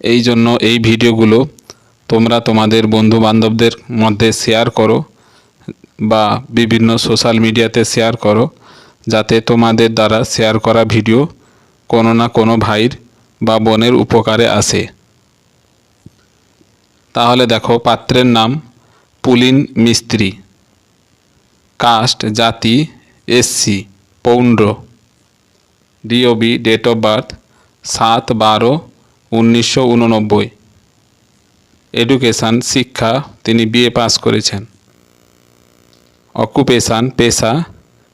এই জন্য এই ভিডিওগুলো তোমরা তোমাদের বন্ধু বান্ধবদের মধ্যে শেয়ার করো বা বিভিন্ন সোশ্যাল মিডিয়াতে শেয়ার করো, যাতে তোমাদের দ্বারা শেয়ার করা ভিডিও কোনো না কোনো ভাইয়ের বা বোনের উপকারে আসে। তাহলে দেখো পাত্রের নাম পুলিন মিস্ত্রি। কাস্ট, জাতি SC Poundra DOB date of birth সাত বারো উনিশশো উননব্বই। এডুকেশান শিক্ষা, তিনি বিএ পাস করেছেন। অকুপেশান পেশা,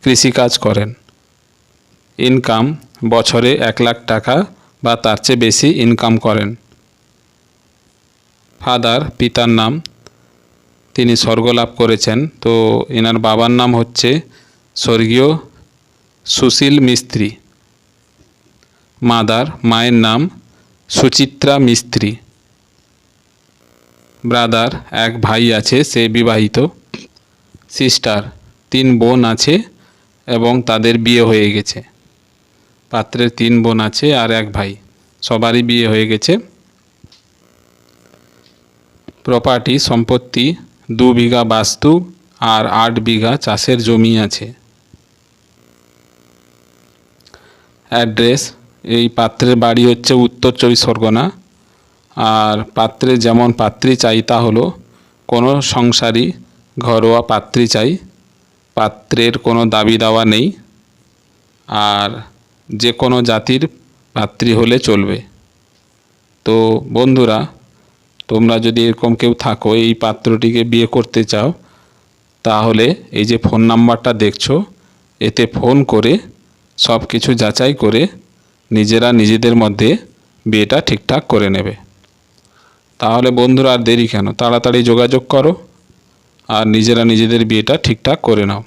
কৃষিকাজ করেন। ইনকাম বছরে এক লাখ টাকা বা তার চেয়ে বেশি ইনকাম করেন। ফাদার পিতার নাম, তিনি স্বর্গলাভ করেছেন। তো এনার বাবার নাম হচ্ছে স্বর্গীয় সুশীল মিস্ত্রি। মাদার মায়ের নাম সুচিত্রা মিস্ত্রি। ব্রাদার, এক ভাই আছে, সে বিবাহিত। সিস্টার, তিন বোন আছে এবং তাদের বিয়ে হয়ে গেছে। পাত্রের তিন বোন আছে আর এক ভাই। সবারই বিয়ে হয়ে গেছে। প্রপার্টি, সম্পত্তি, দু বিঘা বাস্তু আর আট বিঘা চাষের জমি আছে। অ্যাড্রেস এই পাত্রের বাড়ি হচ্ছে উত্তর চব্বিশ পরগনা। আর পাত্রে যেমন পাত্রী চাই তা হলো, কোনো সংসারী ঘরোয়া পাত্রী চাই, পাত্রের কোনো দাবি দাওয়া নেই, আর যে কোনো জাতির পাত্রী হলে চলবে। তো বন্ধুরা, তোমরা যদি এরকম কেউ থাকো, এই পাত্রটিকে বিয়ে করতে চাও, তাহলে এই যে ফোন নাম্বারটা দেখছ, এতে ফোন করে সব কিছু যাচাই করে নিজেরা নিজেদের মধ্যে বিয়েটা ঠিকঠাক করে নেবে। তাহলে বন্ধুরা আর দেরি কেন? তাড়াতাড়ি যোগাযোগ করো আর নিজেরা নিজেদের বিয়েটা ঠিকঠাক করে নাও।